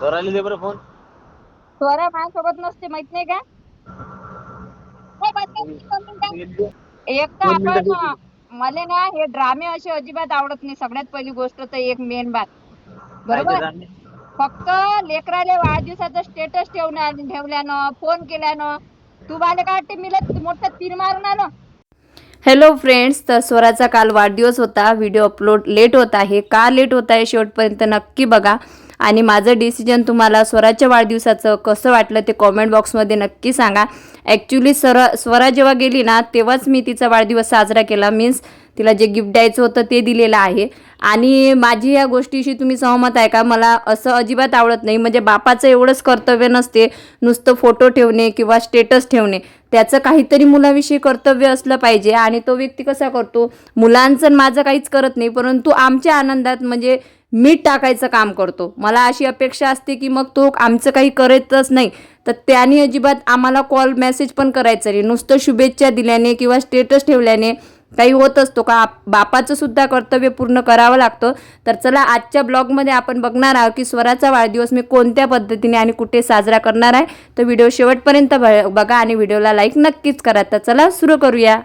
स्वराली दे बरं फोन? स्वरा माझ्यासोबत नसते माहीत नाही का? हो, बस कर, दोन मिनिटं. एक तर दोन मिनिटं आपण मला ना हे ड्रामे असे अजिबात आवडत नाही. सगळ्यात पहिली गोष्ट तर एक मेन बात. बरोबर? फक्त लेकराले वाढदिवसाचं स्टेटस ठेवण्या ठेवल्यानं फोन केल्यानं. तू मला काय वाटते मिला मोठं तीर मारून आलं? हॅलो फ्रेंड्स तर स्वराचा काल वाढदिवस होता. व्हिडिओ अपलोड लेट होत आहे. का लेट होत आहे शेवटपर्यंत नक्की बघा. आणि माझं डिसिजन तुम्हाला स्वराच्या वाढदिवसाचं कसं वाटलं ते कॉमेंट बॉक्समध्ये नक्की सांगा. ॲक्च्युली स्वरा स्वरा जेव्हा गेली ना तेव्हाच मी तिचा वाढदिवस साजरा केला. मीन्स तिला जे गिफ्ट द्यायचं होतं ते दिलेलं आहे. आणि माझी या गोष्टीशी तुम्ही सहमत आहे का? मला असं अजिबात आवडत नाही. म्हणजे बापाचं एवढंच कर्तव्य नसते नुसतं फोटो ठेवणे किंवा स्टेटस ठेवणे. त्याचं काहीतरी मुलाविषयी कर्तव्य असलं पाहिजे आणि तो व्यक्ती कसा करतो? मुलांचं माझं काहीच करत नाही परंतु आमच्या आनंदात म्हणजे मीठ टाकायचं काम करतो. मला अशी अपेक्षा असते की मग तो आमचं काही करतच नाही. तर त्याने अजिबात आम्हाला कॉल मेसेज पण करायचं नाही. नुसतं शुभेच्छा दिल्याने किंवा स्टेटस ठेवल्याने काही होत असतो का? बापाचं सुद्धा कर्तव्य पूर्ण करावं लागतं. तर चला आजच्या ब्लॉगमध्ये आपण बघणार आहोत की स्वराचा वाढदिवस मी कोणत्या पद्धतीने आणि कुठे साजरा करणार आहे. तर व्हिडिओ शेवटपर्यंत बघा आणि व्हिडिओला लाईक नक्कीच करा. तर चला सुरू करूया.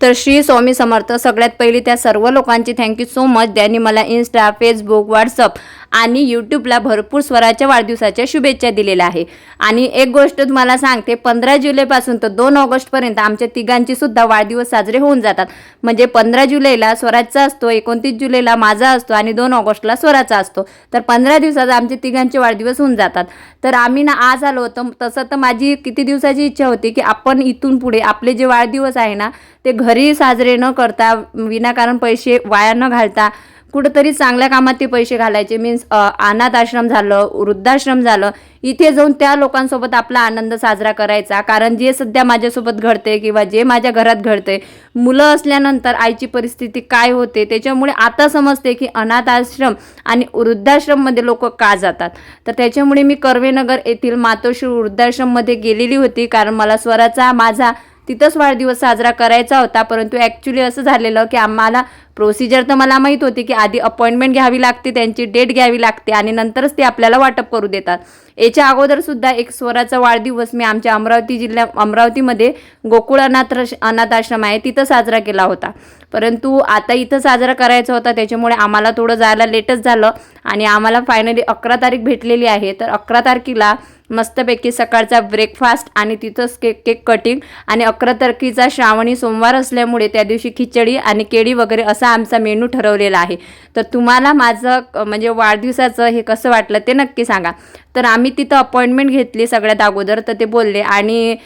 तर श्री स्वामी समर्थ सगळ्यात पहिली त्या सर्व लोकांची थँक्यू सो मच ज्यांनी मला इन्स्टा फेसबुक व्हॉट्सअप आणि यूट्यूबला भरपूर स्वराच्या वाढदिवसाच्या शुभेच्छा दिलेल्या आहे. आणि एक गोष्ट तुम्हाला सांगते पंधरा जुलैपासून तर दोन ऑगस्टपर्यंत आमच्या तिघांची सुद्धा वाढदिवस साजरे होऊन जातात. म्हणजे पंधरा जुलैला स्वराजचा असतो एकोणतीस जुलैला माझा असतो आणि दोन ऑगस्टला स्वराचा असतो. तर पंधरा दिवसात आमचे तिघांचे वाढदिवस होऊन जातात. तर आम्ही ना आज आलो होतो तसं तर माझी किती दिवसाची इच्छा होती की आपण इथून पुढे आपले जे वाढदिवस आहे ना ते घरी साजरे न करता विनाकारण पैसे वाया न घालता कुठंतरी चांगल्या कामात ते पैसे घालायचे. मीन्स अनाथ आश्रम झालं वृद्धाश्रम झालं इथे जाऊन त्या लोकांसोबत आपला आनंद साजरा करायचा. कारण जे सध्या माझ्यासोबत घडते किंवा जे माझ्या घरात घडते मुलं असल्यानंतर आईची परिस्थिती काय होते त्याच्यामुळे आता समजते की अनाथ आश्रम आणि वृद्धाश्रममध्ये लोक का जातात. तर त्याच्यामुळे मी कर्वेनगर येथील मातोश्री वृद्धाश्रममध्ये गेलेली होती. कारण मला स्वराचा माझा तिथंच वाढदिवस साजरा करायचा होता परंतु ॲक्च्युली असं झालेलं की आम्हाला प्रोसिजर तर मला माहीत होती की आधी अपॉइंटमेंट घ्यावी लागते त्यांची डेट घ्यावी लागते आणि नंतरच ते आपल्याला वाटप करू देतात. याच्या अगोदरसुद्धा एक स्वराचा वाढदिवस मी आमच्या अमरावती जिल्ह्या अमरावतीमध्ये गोकुळ अनाथ रश- अनाथ आश्रम आहे तिथं साजरा केला होता. परंतु आता इथं साजरा करायचा होता त्याच्यामुळे आम्हाला थोडं जायला लेटच झालं आणि आम्हाला फायनली अकरा तारीख भेटलेली आहे. तर अकरा तारखेला मस्तपैकी सकाळचा ब्रेकफास्ट आणि तिथंच केक केक कटिंग आणि अकरा तारखेचा श्रावणी सोमवार असल्यामुळे त्या दिवशी खिचडी आणि केळी वगैरे असा आमचा मेनू ठरवलेला आहे. तर तुम्हाला माझं म्हणजे वाढदिवसाचं हे कसं वाटलं ते नक्की सांगा. तर आम्ही तिथं अपॉइंटमेंट घेतली सगळ्यात अगोदर तर ते बोलले आणि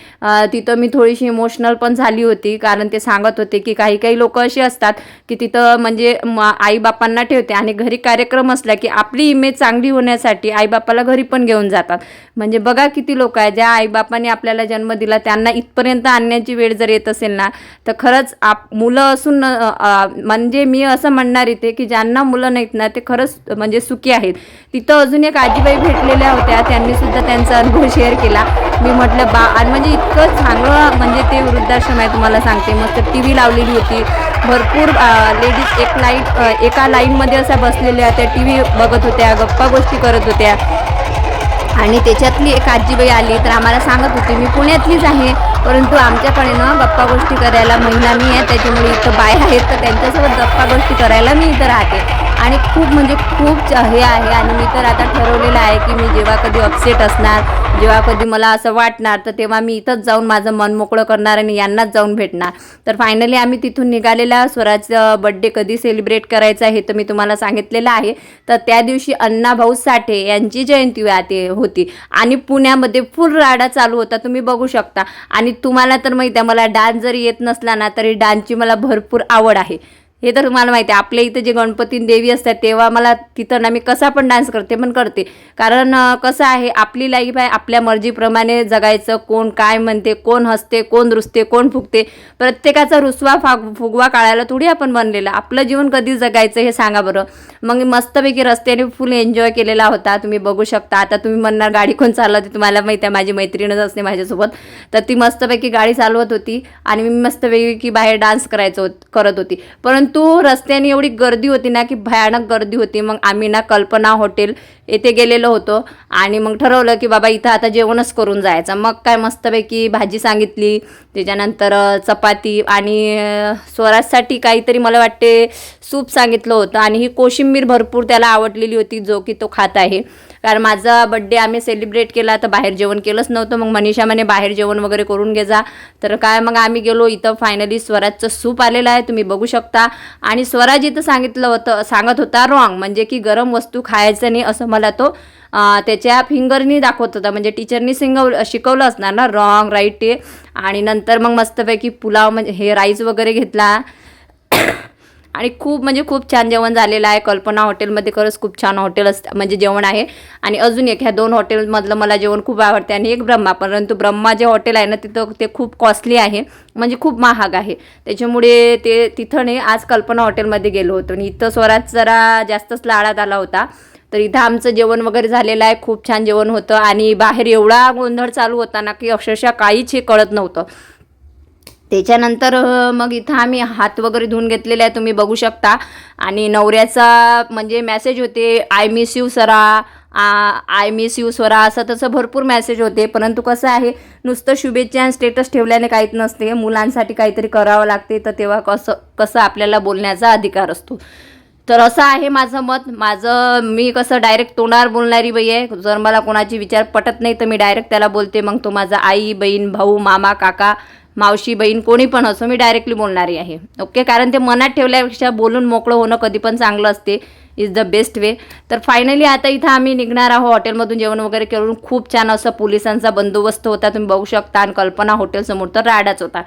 तिथं मी थोडीशी इमोशनल पण झाली होती कारण ते सांगत होते की काही काही लोक अशी असतात की तिथं म्हणजे आईबापांना ठेवते आणि घरी कार्यक्रम असला की आपली इमेज चांगली होण्यासाठी आईबापाला घरी पण घेऊन जातात. म्हणजे बघा किती लोक आहे ज्या आईबापांनी आपल्याला जन्म दिला त्यांना इथपर्यंत आणण्याची वेळ जर येत असेल ना तर खरंच आप मुलं असून म्हणजे मी असं म्हणणार इथे की ज्यांना मुलं नाहीत ना ते खरंच म्हणजे सुखी आहेत. तिथं अजून एक आजीबाई भेटलेल्या होत्या त्यांनी सुद्धा त्यांचा अनुभव शेअर केला. मी म्हटलं बा आणि म्हणजे इतकं चांगलं म्हणजे ते वृद्धाश्रम आहे तुम्हाला सांगते. मस्त टी व्ही लावलेली होती. भरपूर लेडीज एक लाईन एका लाईनमध्ये अशा बसलेल्या त्या टी व्ही बघत होत्या गप्पा गोष्टी करत होत्या. आणि त्याच्यातली एक आजीबाई आली तर आम्हाला सांगत होती मी पुण्यातलीच आहे. परंतु आमच्याकडे ना गप्पा गोष्टी करायला महिला मी आहे त्याच्यामुळे इथं बाय आहेत तर त्यांच्यासोबत गप्पा गोष्टी करायला मी इथं राहते. आणि खूप म्हणजे खूप च- हे आहे आणि मी तर आता ठरवलेलं आहे की मी जेव्हा कधी अपसेट असणार जेव्हा कधी मला असं वाटणार तर तेव्हा मी इथंच जाऊन माझं मन मोकळं करणार आणि यांनाच जाऊन भेटणार. तर फायनली आम्ही तिथून निघालेला स्वराज बड्डे कधी सेलिब्रेट करायचा आहे तर मी तुम्हाला सांगितलेलं आहे. तर त्या दिवशी अण्णाभाऊ साठे यांची जयंती आ- ते होती आणि पुण्यामध्ये फुल राडा चालू होता तुम्ही बघू शकता. आणि तुम्हाला तर माहिती आहे मला डान्स जरी येत नसला ना तरी डान्सची मला भरपूर आवड आहे. हे तर तुम्हाला माहिती आहे आपल्या इथं जे गणपती देवी असतात तेव्हा मला तिथं ना मी कसा पण डान्स करते पण करते. कारण कसं आहे आपली लाईफ आहे आपल्या मर्जीप्रमाणे जगायचं कोण काय म्हणते कोण हसते कोण रुसते कोण फुगते प्रत्येकाचा रुसवा फाग फुगवा काढायला थोडी आपण बनलेलं आपलं जीवन कधी जगायचं हे सांगा बरं. मग मी मस्तपैकी रस्त्याने फुल एन्जॉय केलेला होता तुम्ही बघू शकता. आता तुम्ही म्हणणार गाडी कोण चालवते तुम्हाला माहिती आहे माझी मैत्रीणच असते माझ्यासोबत. तर ती मस्तपैकी गाडी चालवत होती आणि मी मस्तपैकी बाहेर डान्स करायचं करत होती. परंतु रस्त्याने एवढी गर्दी होती ना की भयानक गर्दी होती. मग आम्ही ना कल्पना हॉटेल येथे गेलेलो होतो. आणि मग ठरवलं की बाबा इथं आता जेवणच करून जायचं. मग काय मस्तपैकी भाजी सांगितली. त्याच्यानंतर चपाती आणि स्वराजसाठी काहीतरी मला वाटते सूप सांगितलं होतं. आणि ही कोशिंबीर भरपूर त्याला आवडलेली होती जो की तो खात आहे. कारण माझा बड्डे आम्ही सेलिब्रेट केला तर बाहेर जेवण केलंच नव्हतं. मग मनीषा म्हणे बाहेर जेवण वगैरे करून घे जा. तर काय मग आम्ही गेलो इथं. फायनली स्वराजचं सूप आलेलं आहे तुम्ही बघू शकता. आणि स्वराज इथं सांगितलं होतं सांगत होता रॉंग म्हणजे की गरम वस्तू खायचं नाही असं मला तो त्याच्या फिंगरनी दाखवत होता. म्हणजे टीचरनी सिंगव शिकवलं असणार ना रॉंग राईट ते. आणि नंतर मग मस्तपैकी पुलाव म्हणजे हे राईस वगैरे घेतला. आणि खूप म्हणजे खूप छान जेवण झालेलं आहे. कल्पना हॉटेलमध्ये खरंच खूप छान हॉटेल असतं म्हणजे जेवण आहे. आणि अजून एक ह्या दोन हॉटेलमधलं मला जेवण खूप आवडते आणि एक ब्रह्मा परंतु ब्रह्मा जे हॉटेल आहे ना तिथं ते खूप कॉस्टली आहे म्हणजे खूप महाग आहे. त्याच्यामुळे ते तिथं नाही आज कल्पना हॉटेलमध्ये गेलो होतो. आणि इथं स्वराज जरा जास्तच लाडात आला होता. तर इथं आमचं जेवण वगैरे झालेलं आहे खूप छान जेवण होतं. आणि बाहेर एवढा गोंधळ चालू होता ना की अक्षरशः काहीच हे कळत नव्हतं. त्याच्यानंतर मग इथं आम्ही हात वगैरे धुवून घेतलेले आहे तुम्ही बघू शकता. आणि नवऱ्याचा म्हणजे मॅसेज होते I miss you Sara I miss you Swara असं तसं भरपूर मॅसेज होते. परंतु कसं आहे नुसतं शुभेच्छा आणि स्टेटस ठेवल्याने काहीच नसते. मुलांसाठी काहीतरी करावं लागते तर तेव्हा कसं कसं आपल्याला बोलण्याचा अधिकार असतो. तर असं आहे माझं मत. माझं मी कसं डायरेक्ट तोंडावर बोलणारी बाई आहे. जर मला कोणाची विचार पटत नाही तर मी डायरेक्ट त्याला बोलते. मग तो माझा आई बहीण भाऊ मामा काका मावशी बहीण कोणी पण असो मी डायरेक्टली बोलणारी आहे. ओके कारण ते मनात ठेवल्यापेक्षा बोलून मोकळं होणं कधी पण चांगलं असते. इज द बेस्ट वे तर फायनली आता इथं आम्ही निघणार आहोत हॉटेलमधून जेवण वगैरे करून. खूप छान असं पोलिसांचा बंदोबस्त होता तुम्ही बघू शकता. आणि कल्पना हॉटेलसमोर तर राडाच होता.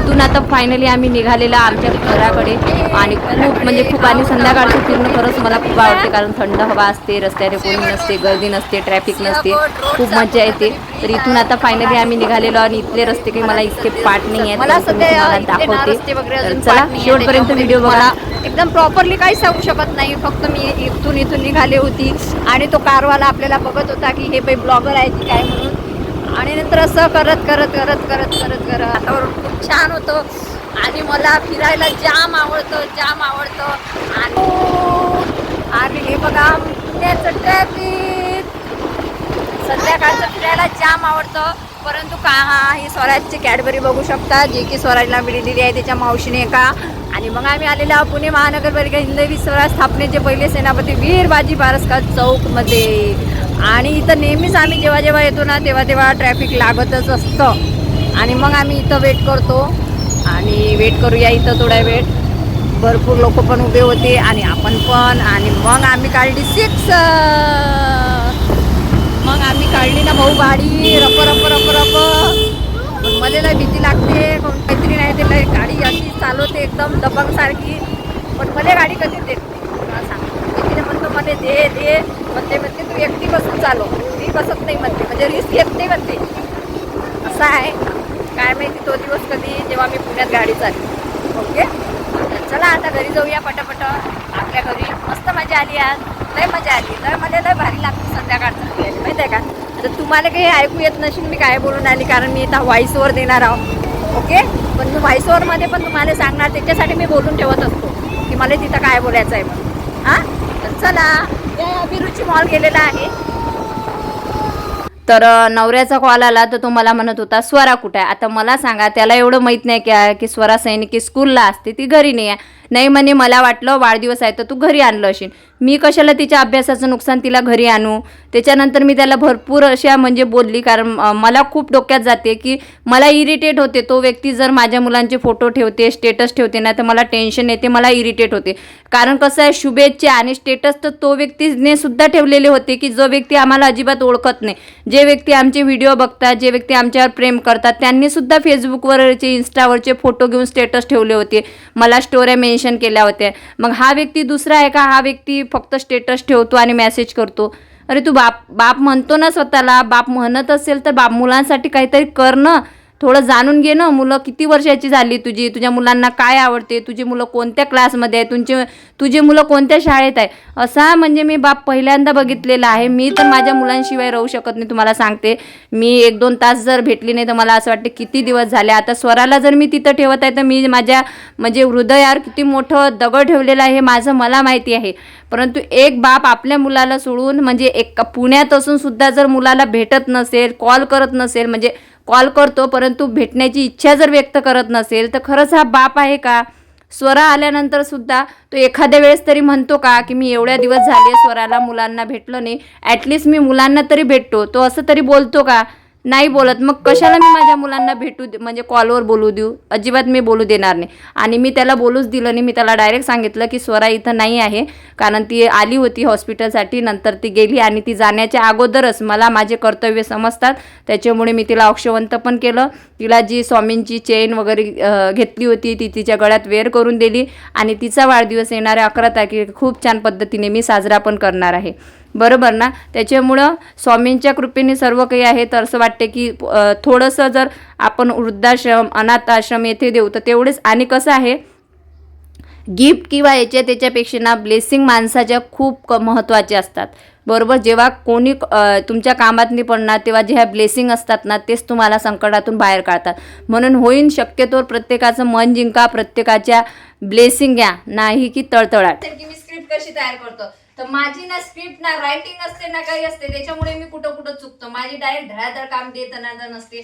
तिथून आता फायनली आम्ही निघालेला आमच्या घराकडे. आणि खूप म्हणजे खूप आणि संध्याकाळचं फिरणं खरंच मला खूप आवडते कारण थंड हवा असते रस्त्याने कोणी नसते गर्दी नसते ट्रॅफिक नसते. खूप मजा येते. तर इथून आता फायनली आम्ही निघालेलो आणि इथले रस्ते काही मला इतके पाठ नाही आहेत दाखवते. चला शेवटपर्यंत व्हिडिओ बघा. एकदम प्रॉपरली काही सांगू शकत नाही. फक्त मी इथून इथून निघाले होती. आणि तो कारवाला आपल्याला बघत होता की हे बाई ब्लॉगर आहे की काय म्हणून. आणि नंतर असं करत करत करत करत करत करत वातावरण खूप छान होतं. आणि मला फिरायला जाम आवडतं जाम आवडतं. आणि आणि हे बघा पुण्याचं ट्रॅफिक संध्याकाळचं फिरायला जाम आवडतं. परंतु का हा ही स्वराजची कॅडबरी बघू शकता जी की स्वराजला मिळालेली आहे त्याच्या मावशीने का आणि मग आम्ही आलेलो आहोत पुणे महानगरपालिका हिंदवी स्वराज स्थापनेचे पहिले सेनापती वीर बाजी पारसकर चौकमध्ये. आणि इथं नेहमीच आम्ही जेव्हा जेव्हा येतो ना तेव्हा तेव्हा ट्रॅफिक लागतच असतं. आणि मग आम्ही इथं वेट करतो. आणि वेट करूया इथं थोडा वेळ. भरपूर लोक पण उभे होते आणि आपण पण. आणि मग आम्ही काढली सिक्स मग आम्ही काढली ना भाऊ गाडी. रप रप रप रप. पण मला लय भीती लागते. कोण काहीतरी नाही ते गाडी अशी चालवते एकदम दबंगसारखी. पण मला गाडी कधी देत भीतीने दे दे म्हणते म्हणते तू एकटी बसून चालव मी बसत नाही म्हणते. म्हणजे रिस्क घेत नाही म्हणते. असं आहे. काय माहिती तो दिवस कधी जेव्हा मी पुण्यात गाडी चालली. ओके? चला आता घरी जाऊया पटापट. आपल्या घरी. मस्त मजा आली आज. लय मजा आली. लय मला लय भारी लागते संध्याकाळचं. माहिती आहे का? तर तुम्हाला काही ऐकू येत नसेल मी काय बोलून आली कारण मी आता व्हॉइसवर देणार आहोत ओके? पण मी व्हॉइसओवरमध्ये पण तुम्हाला सांगणार त्याच्यासाठी मी बोलून ठेवत असतो की मला तिथं काय बोलायचं आहे म्हणून. चला या अभिरुची मॉल गेलेला आहे. तर नवऱ्याचा कॉल आला तर तो मला म्हणत होता स्वरा कुठे आहे? आता मला सांगा त्याला एवढं माहीत नाही की की स्वरा सैनिकी स्कूलला असते ती घरी नाही आहे. नाही म्हणे मला वाटलं वाढदिवस आहे तर तू घरी आणलं असेल मी कशाला तिच्या अभ्यासाचं नुकसान तिला घरी आणू? त्याच्यानंतर मी त्याला भरपूर अशा म्हणजे बोलली कारण मला खूप डोक्यात जाते की मला इरिटेट होते. तो व्यक्ती जर माझ्या मुलांचे फोटो ठेवते स्टेटस ठेवते ना तर मला टेन्शन येते मला इरिटेट होते. कारण कसं आहे शुभेच्छा आणि स्टेटस तर तो व्यक्तीने सुद्धा ठेवलेले होते की जो व्यक्ती आम्हाला अजिबात ओळखत नाही. जे व्यक्ती आमचे व्हिडिओ बघतात जे व्यक्ती आमच्यावर प्रेम करतात त्यांनी सुद्धा फेसबुकवरचे इन्स्टावरचे फोटो घेऊन स्टेटस ठेवले होते. मला स्टोऱ्या मेन्शन केल्या होत्या. मग हा व्यक्ती दुसरा आहे का? हा व्यक्ती फक्त स्टेटस ठेवतो आणि मेसेज करतो. अरे तू बाप बाप म्हणतो ना स्वतःला बाप म्हणत असेल तर बाप मुलांसाठी काहीतरी कर ना थोडं जाणून घे ना मुलं किती वर्षाची झाली तुझी? तुझ्या मुलांना काय आवडते? तुझी मुलं कोणत्या क्लासमध्ये आहे? तुमचे तुझी मुलं कोणत्या शाळेत आहे? असा म्हणजे मी बाप पहिल्यांदा बघितलेला आहे. मी तर माझ्या मुलांशिवाय राहू शकत नाही तुम्हाला सांगते. मी एक दोन तास जर भेटली नाही तर मला असं वाटतं किती दिवस झाले. आता स्वराला जर मी तिथं ठेवत आहे तर मी माझ्या म्हणजे हृदयावर किती मोठं दगड ठेवलेलं आहे हे माझं मला माहिती आहे. परंतु एक बाप आपल्या मुलाला सोडून म्हणजे एक पुण्यात असून सुद्धा जर मुलाला भेटत नसेल कॉल करत नसेल म्हणजे कॉल करतो परंतु भेटण्याची इच्छा जर व्यक्त करत नसेल तर खरंच हा बाप आहे का? स्वरा आल्यानंतर सुद्धा तो एखाद्या वेळेस तरी म्हणतो का की मी एवढ्या दिवस झाले स्वराला मुलांना भेटलो नाही ॲटलिस्ट मी मुलांना तरी भेटतो. तो असं तरी बोलतो का? नाही बोलत. मग कशाला मी माझ्या मुलांना भेटू दे- म्हणजे कॉलवर बोलू देऊ? अजिबात मी बोलू देणार नाही. आणि मी त्याला बोलूच दिलं नाही. मी त्याला डायरेक्ट सांगितलं की स्वरा इथं नाही आहे. कारण ती आली होती हॉस्पिटलसाठी नंतर ती गेली आणि ती जाण्याच्या अगोदरच मला माझे कर्तव्य समजतात. त्याच्यामुळे मी तिला औक्षवंत पण केलं. तिला जी स्वामींची चेन वगैरे घेतली होती ती तिच्या गळ्यात वेअर करून दिली. आणि तिचा वाढदिवस येणाऱ्या अकरा तारखेला खूप छान पद्धतीने मी साजरा पण करणार आहे. बरोबर ना? त्याच्यामुळं स्वामींच्या कृपेने सर्व काही आहे तर असं वाटते की थोडंसं जर आपण वृद्धाश्रम अनाथाश्रम येथे देऊ तर तेवढेच. आणि कसं आहे गिफ्ट किंवा याच्या त्याच्यापेक्षा ना ब्लेसिंग माणसाच्या खूप क महत्त्वाचे असतात. बरोबर? जेव्हा कोणी तुमच्या कामात पडणार तेव्हा जे ह्या ब्लेसिंग असतात ना तेच तुम्हाला संकटातून बाहेर काढतात. म्हणून होईन शक्यतोवर प्रत्येकाचं मन जिंका प्रत्येकाच्या ब्लेसिंग घ्या नाही की तळतळाट. मी स्क्रिप्ट कशी तयार करतो? तर माझी ना स्क्रिप्ट ना रायटिंग असते ना काही असते त्याच्यामुळे मी कुठं कुठं चुकतो. माझी डायरेक्ट धडाधड काम देत नसते.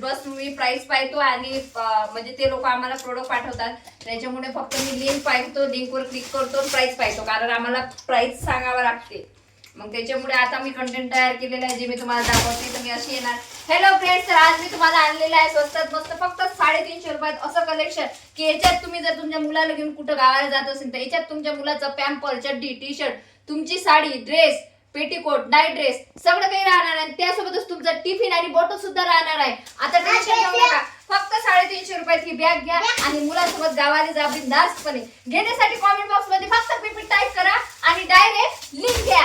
बस मी प्राइस पाहतो आणि म्हणजे ते लोक आम्हाला प्रोडक्ट पाठवतात त्याच्यामुळे फक्त मी लिंक पाहतो लिंकवर क्लिक करतो प्राइस पाहतो कारण आम्हाला प्राइस सांगावं लागते. मग त्याच्यामुळे आता मी कंटेंट तयार केलेलं आहे जे मी तुम्हाला दाखवते तर मी अशी येणार. हॅलो फ्रेंड्स तर आज मी तुम्हाला आणलेलं आहे स्वस्तात मस्त फक्त साडेतीनशे रुपयात असं कलेक्शन की याच्यात तुम्ही जर तुमच्या मुलाला घेऊन कुठं गावाला जात असेल तर याच्यात तुमच्या मुलाचं पॅम्पर चड्डी टी शर्ट तुमची sari dress petticoat night dress सगळं काही राहणार आहे. आणि त्यासोबतच तुमचा टिफिन आणि बॉटल सुद्धा राहणार आहे. आता टेन्शन घेऊ नका. फक्त साडेतीनशे रुपयात ही बॅग घ्या आणि मुलासोबत गावाला जा बिंदासपणे घेण्यासाठी कॉमेंट बॉक्समध्ये फक्त पीपी टाईप करा आणि डायरेक्ट लिंक घ्या.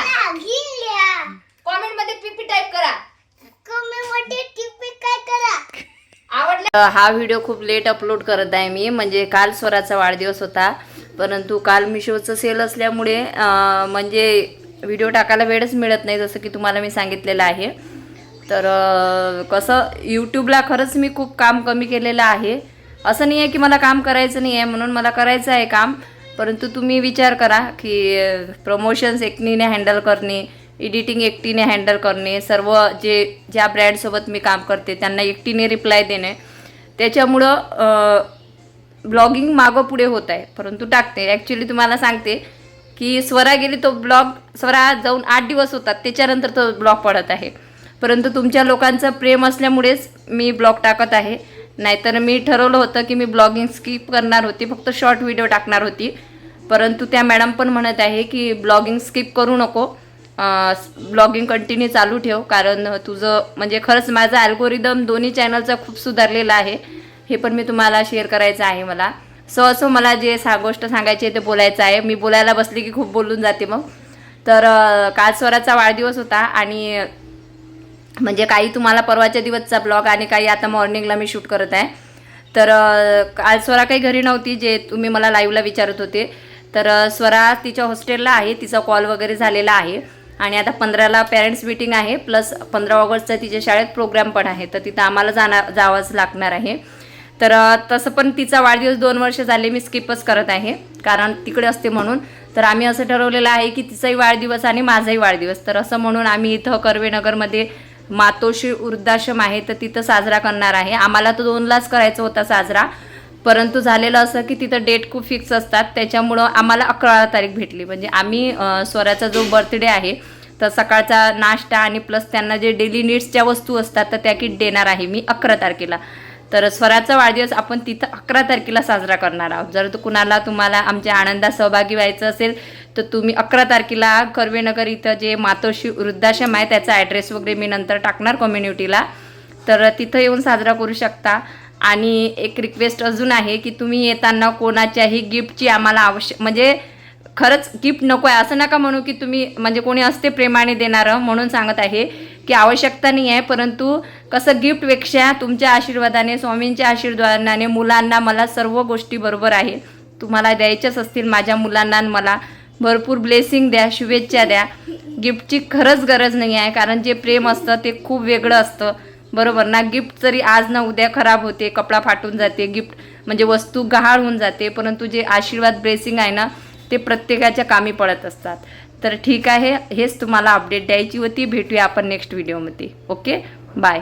कॉमेंटमध्ये पीपी टाईप करा? आवडला हा व्हिडिओ खूप लेट अपलोड करत आहे मी. म्हणजे काल स्वराचा वाढदिवस होता. परंतु काल मिशोचं सेल असल्यामुळे म्हणजे व्हिडिओ टाकायला वेळच मिळत नाही जसं की तुम्हाला मी सांगितलेलं आहे. तर कसं यूट्यूबला खरंच मी खूप काम कमी केलेलं आहे. असं नाही आहे की मला काम करायचं नाही आहे म्हणून मला करायचं आहे काम. परंतु तुम्ही विचार करा की प्रमोशन्स एकनीने हँडल करणे एडिटिंग एकटीने हँडल करणे सर्व जे ज्या ब्रँडसोबत मी काम करते त्यांना एकटीने रिप्लाय देणे. त्याच्यामुळं ब्लॉगिंग मागं पुढे होत आहे. परंतु टाकते. ॲक्च्युली तुम्हाला सांगते की स्वरा गेली तो ब्लॉग स्वरा जाऊन आठ दिवस होतात. त्याच्यानंतर तो ब्लॉग पडत आहे. परंतु तुमच्या लोकांचं प्रेम असल्यामुळेच मी ब्लॉग टाकत आहे. नाहीतर मी ठरवलं होतं की मी ब्लॉगिंग स्किप करणार होती. फक्त शॉर्ट व्हिडिओ टाकणार होती. परंतु त्या मॅडम पण म्हणत आहे की ब्लॉगिंग स्किप करू नको. ब्लॉगिंग कंटिन्यू चालू ठेव कारण तुझं म्हणजे खरंच माझा अल्गोरिदम दोन्ही चॅनलचा खूप सुधारलेला आहे. हे पण मी तुम्हाला शेअर करायचं आहे मला. सो असं मला जे सा गोष्ट सांगायची आहे ते बोलायचं आहे. मी बोलायला बसली की खूप बोलून जाते मग. तर काल स्वराचा वाढदिवस होता आणि म्हणजे काही तुम्हाला परवाच्या दिवसचा ब्लॉग आणि काही आता मॉर्निंगला मी शूट करत आहे. तर काल स्वरा काही घरी नव्हती जे तुम्ही मला लाईव्हला विचारत होते. तर स्वरा तिच्या हॉस्टेलला आहे. तिचा कॉल वगैरे झालेला आहे. आणि आता पंधराला पॅरेंट्स मीटिंग आहे प्लस पंधरा ऑगस्टचा तिच्या शाळेत प्रोग्राम पण आहे. तर तिथं आम्हाला जाणार जावंच लागणार आहे. तर तसं पण तिचा वाढदिवस दोन वर्ष झाले मी स्किपच करत आहे कारण तिकडे असते म्हणून. तर आम्ही असं ठरवलेलं आहे की तिचाही वाढदिवस आणि माझाही वाढदिवस. तर असं म्हणून आम्ही इथं कर्वेनगरमध्ये मातोश्री वृद्धाश्रम आहे तर तिथं साजरा करणार आहे. आम्हाला तो दोनलाच करायचा होता साजरा परंतु झालेलं असं की तिथं डेट खूप फिक्स असतात. त्याच्यामुळं आम्हाला अकरा तारीख भेटली. म्हणजे आम्ही स्वराचा जो बर्थडे आहे तर सकाळचा नाश्ता आणि प्लस त्यांना जे डेली नीड्सच्या वस्तू असतात तर त्या किट देणार आहे मी अकरा तारखेला. तर स्वराचा वाढदिवस आपण तिथं अकरा तारखेला साजरा करणार आहोत. जर कुणाला तुम्हाला आमच्या आनंदात सहभागी व्हायचं असेल तर तुम्ही अकरा तारखेला कर्वेनगर इथं जे मातोश्री वृद्धाश्रम आहे त्याचा ॲड्रेस वगैरे मी नंतर टाकणार कम्युनिटीला तर तिथं येऊन साजरा करू शकता. आणि एक रिक्वेस्ट अजून आहे की तुम्ही येताना कोणाच्याही गिफ्टची आम्हाला आवश्यक म्हणजे खरंच गिफ्ट नको आहे. असं नका म्हणू की तुम्ही म्हणजे कोणी असते प्रेमाने देणारं म्हणून सांगत आहे की आवश्यकता नाही आहे. परंतु कसं गिफ्टपेक्षा तुमच्या आशीर्वादाने स्वामींच्या आशीर्वादाने मुलांना मला सर्व गोष्टी बरोबर आहे. तुम्हाला द्यायच्याच असतील माझ्या मुलांना मला. भरपूर ब्लेसिंग द्या शुभेच्छा द्या. गिफ्टची खरंच गरज नाही आहे. कारण जे प्रेम असतं ते खूप वेगळं असतं. बरोबर. ना गिफ्ट जरी आज ना उद्या खराब होते कपडा फाटून जाते गिफ्ट म्हणजे वस्तू गहाळ होऊन जाते परंतु जे आशीर्वाद ब्लेसिंग आहे ना ते प्रत्येकाच्या कामी पडत असतात. तर ठीक आहे हेच तुम्हाला अपडेट द्यायची होती. भेटूया आपण नेक्स्ट व्हिडिओमध्ये ओके बाय